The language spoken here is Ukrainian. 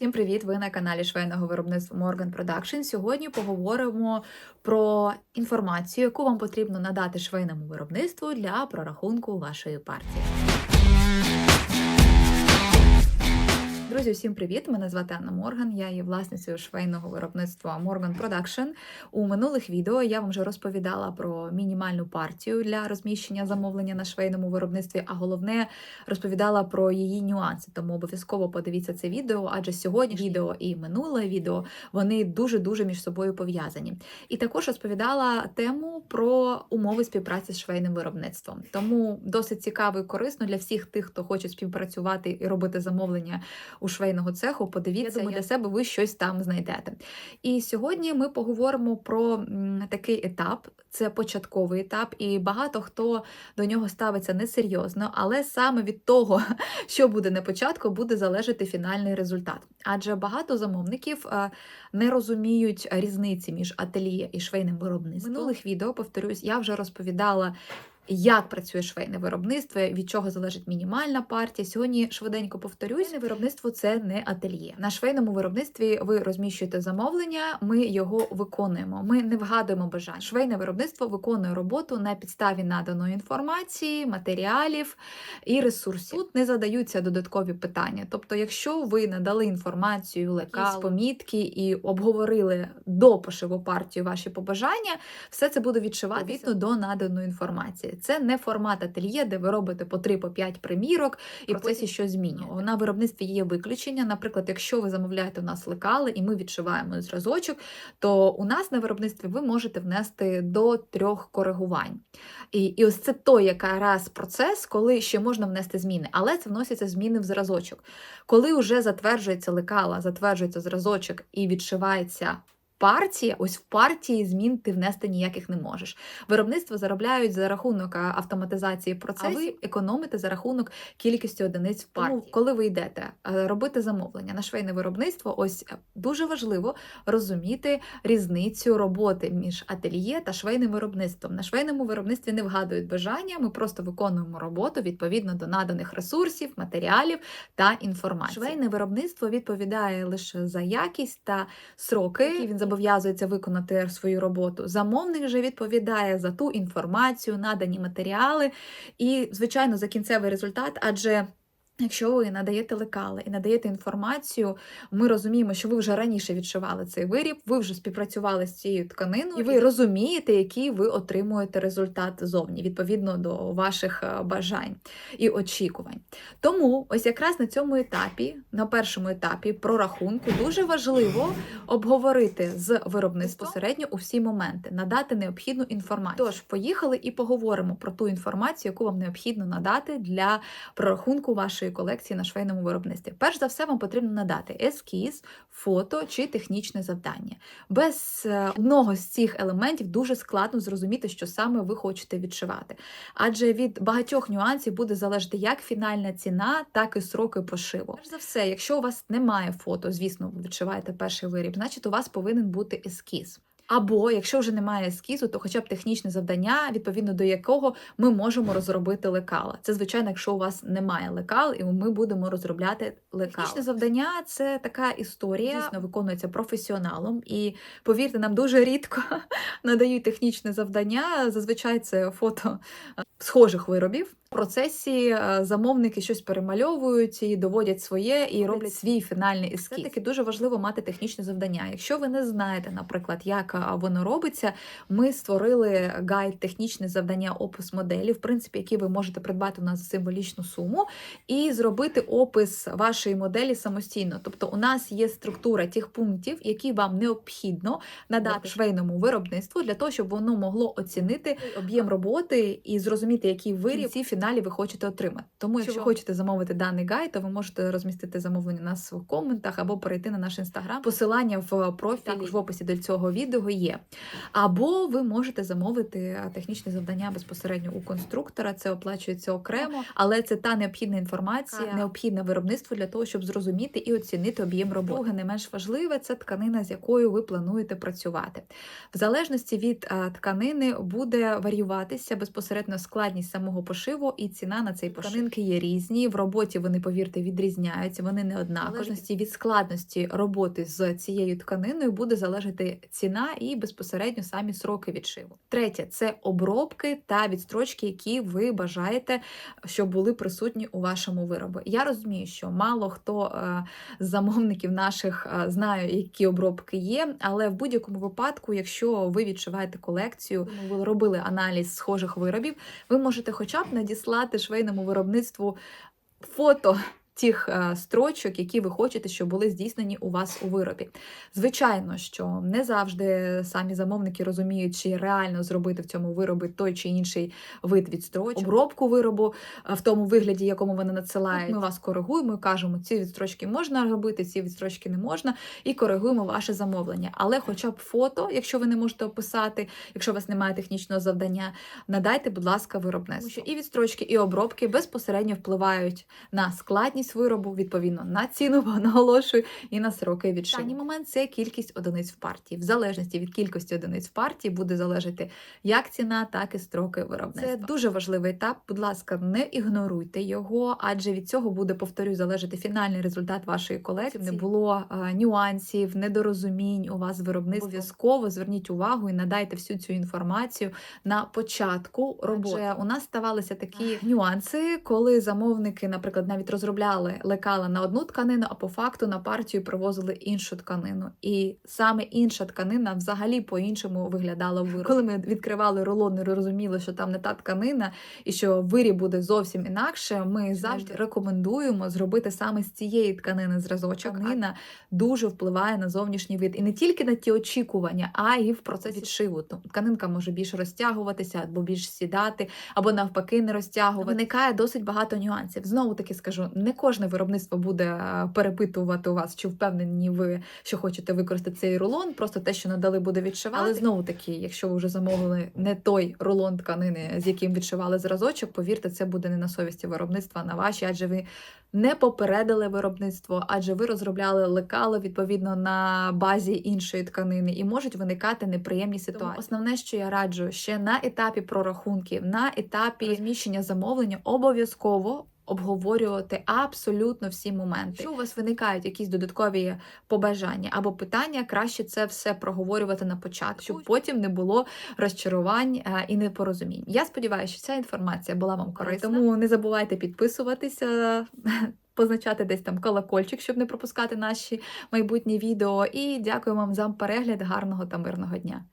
Всім привіт! Ви на каналі швейного виробництва Morgan Production. Сьогодні поговоримо про інформацію, яку вам потрібно надати швейному виробництву для прорахунку вашої партії. Друзі, всім привіт! Мене звати Анна Морган. Я є власницею швейного виробництва Morgan Production. У минулих відео я вам вже розповідала про мінімальну партію для розміщення замовлення на швейному виробництві, а головне розповідала про її нюанси. Тому обов'язково подивіться це відео, адже сьогодні відео і минуле відео вони дуже дуже між собою пов'язані. І також розповідала тему про умови співпраці з швейним виробництвом. Тому досить цікаво і корисно для всіх тих, хто хоче співпрацювати і робити замовлення у швейного цеху. Подивіться, Я думаю, для себе ви щось там знайдете. І сьогодні ми поговоримо про такий етап. Це початковий етап, і багато хто до нього ставиться несерйозно, але саме від того, що буде на початку, буде залежати фінальний результат. Адже багато замовників е, не розуміють різниці між ательє і швейним виробництвом. В минулих відео, повторюсь, я вже розповідала. Як працює швейне виробництво, від чого залежить мінімальна партія. Сьогодні швиденько повторюсь, швейне виробництво це не ательє. На швейному виробництві ви розміщуєте замовлення, ми його виконуємо. Ми не вгадуємо бажань. Швейне виробництво виконує роботу на підставі наданої інформації, матеріалів і ресурсів. Тут не задаються додаткові питання. Тобто, якщо ви надали інформацію, лекал, помітки і обговорили до пошиву партію ваші побажання, все це буде відшивати відповідно до наданої інформації. Це не формат ательє, де ви робите по 3 по 5 примірок і в процесі щось змінює. На виробництві є виключення. Наприклад, якщо ви замовляєте у нас лекали і ми відшиваємо зразочок, то у нас на виробництві ви можете внести до трьох коригувань. І, і ось це той якраз процес, коли ще можна внести зміни, але це вносяться зміни в зразочок. Коли вже затверджується лекала, затверджується зразочок і відшивається. Партія, ось в партії змін ти внести ніяких не можеш. Виробництво заробляють за рахунок автоматизації процесів, а ви економите за рахунок кількості одиниць в партії. Тому, коли ви йдете е, робити замовлення на швейне виробництво, ось е, дуже важливо розуміти різницю роботи між ательє та швейним виробництвом. На швейному виробництві не вгадують бажання, ми просто виконуємо роботу відповідно до наданих ресурсів, матеріалів та інформації. Швейне виробництво відповідає лише за якість та сроки, які він зобов'язується виконати свою роботу. Замовник же відповідає за ту інформацію, надані матеріали і, звичайно, за кінцевий результат, адже. Якщо ви надаєте лекали і надаєте інформацію, ми розуміємо, що ви вже раніше відшивали цей виріб, ви вже співпрацювали з цією тканиною, і ви розумієте, який ви отримуєте результат зовні, відповідно до ваших е, бажань і очікувань. Тому, ось якраз на цьому етапі, на першому етапі прорахунку, дуже важливо обговорити з виробництвом посередньо у всі моменти, надати необхідну інформацію. Тож, поїхали і поговоримо про ту інформацію, яку вам необхідно надати для прорахунку вашої колекції на швейному виробництві. Перш за все, вам потрібно надати ескіз, фото чи технічне завдання. Без е, одного з цих елементів дуже складно зрозуміти, що саме ви хочете відшивати. Адже від багатьох нюансів буде залежати як фінальна ціна, так і сроки пошиву. Перш за все, якщо у вас немає фото, звісно, ви відшиваєте перший виріб, значить у вас повинен бути ескіз. Або якщо вже немає ескізу, то хоча б технічне завдання, відповідно до якого ми можемо розробити лекала. Це звичайно, якщо у вас немає лекал, і ми будемо розробляти лекал. Технічне завдання це така історія, дійсно виконується професіоналом. І повірте, нам дуже рідко надають технічне завдання. Зазвичай це фото е, схожих виробів. Процесі е, замовники щось перемальовують і доводять своє і роблять свій фінальний ескіз. Це таки дуже важливо мати технічне завдання. Якщо ви не знаєте, наприклад, як воно робиться, ми створили гайд технічне завдання, опис моделі, в принципі, який ви можете придбати у нас за символічну суму, і зробити опис вашої моделі самостійно. Тобто, у нас є структура тих пунктів, які вам необхідно надати швейному виробництву для того, щоб воно могло оцінити об'єм роботи і зрозуміти, який виріб ці фіналі ви хочете отримати. Тому, якщо хочете замовити даний гайд, то ви можете розмістити замовлення на своїх коментах або перейти на наш інстаграм. Посилання в профілі також в описі до цього відео є. Або ви можете замовити технічне завдання безпосередньо у конструктора. Це оплачується окремо, але це та необхідна інформація, Ага. необхідна виробництву для того, щоб зрозуміти і оцінити об'єм роботи. Друге, не менш важливе, це тканина, з якою ви плануєте працювати. В залежності від тканини буде варіюватися безпосередньо складність самого пошиву і ціна на цей пошив. Тканинки є різні. В роботі вони, повірте, відрізняються. Вони не однакові. Від складності роботи з цією тканиною буде залежати ціна і безпосередньо самі сроки відшиву. Третє це обробки та відстрочки, які ви бажаєте, щоб були присутні у вашому виробі. Я розумію, що мало хто е, з замовників наших е, знає, які обробки є, але в будь-якому випадку, якщо ви відшиваєте колекцію, ви робили аналіз схожих виробів, ви можете хоча б надіслати швейному виробництву фото. Тих е, строчок, які ви хочете, щоб були здійснені у вас у виробі. Звичайно, що не завжди самі замовники розуміють, чи реально зробити в цьому виробі той чи інший вид відстрочок, обробку виробу е, в тому вигляді, якому вони надсилають. Ми вас коригуємо і кажемо, ці відстрочки можна робити, ці відстрочки не можна, і коригуємо ваше замовлення. Але, хоча б фото, якщо ви не можете описати, якщо у вас немає технічного завдання, надайте, будь ласка, виробництво. Тому що і відстрочки, і обробки безпосередньо впливають на складність виробу, відповідно на ціну, наголошую, і на сроки відшиву. Останній момент це кількість одиниць в партії. В залежності від кількості одиниць в партії буде залежати як ціна, так і строки виробництва. Це дуже важливий етап. Будь ласка, не ігноруйте його, адже від цього буде, повторюю, залежати фінальний результат вашої колекції. Не було е, нюансів, недорозумінь у вас з виробництвом. Обов'язково зверніть увагу і надайте всю цю інформацію на початку роботи. Адже у нас ставалися такі нюанси, коли замовники, наприклад, навіть розробляли лекала на одну тканину, а по факту на партію привозили іншу тканину. І саме інша тканина взагалі по-іншому виглядала в виробі. Коли ми відкривали рулон і розуміли, що там не та тканина, і що виріб буде зовсім інакше. Ми завжди рекомендуємо зробити саме з цієї тканини зразочок. Тканина дуже впливає на зовнішній вид і не тільки на ті очікування, а й в процесі. Тому Тканинка може більше розтягуватися або більш сідати, або навпаки не розтягувати. Виникає досить багато нюансів. Знову таки скажу, не кожне виробництво буде е, перепитувати у вас, чи впевнені ви, що хочете використати цей рулон. Просто те, що надали, буде відшивати. Але знову таки, якщо ви вже замовили не той рулон тканини, з яким відшивали зразочок, повірте, це буде не на совісті виробництва, а на вашій, адже ви не попередили виробництво, адже ви розробляли лекало відповідно на базі іншої тканини, і можуть виникати неприємні ситуації. Тому основне, що я раджу, ще на етапі прорахунків, на етапі розміщення замовлення, обов'язково. Обговорювати абсолютно всі моменти. Якщо у вас виникають якісь додаткові побажання або питання, краще це все проговорювати на початку, щоб потім не було розчарувань е, і непорозумінь. Я сподіваюся, що ця інформація була вам корисна. Тому не забувайте підписуватися. Позначати десь там колокольчик, щоб не пропускати наші майбутні відео. І дякую вам за перегляд. Гарного та мирного дня!